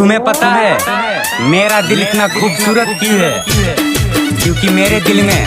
तुम्हें पता है मेरा दिल इतना खूबसूरत क्यों है? क्योंकि मेरे दिल में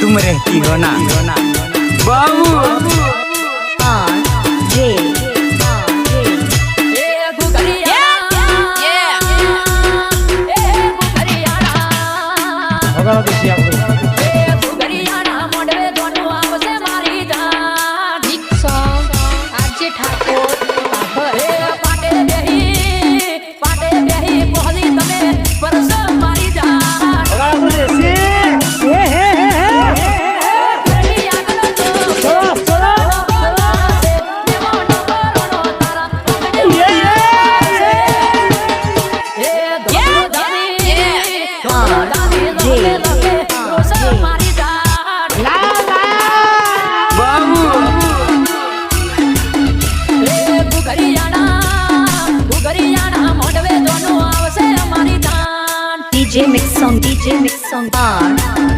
तुम रहती हो ना। बाबू! DJ Mix on DJ Mix on bar.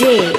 J.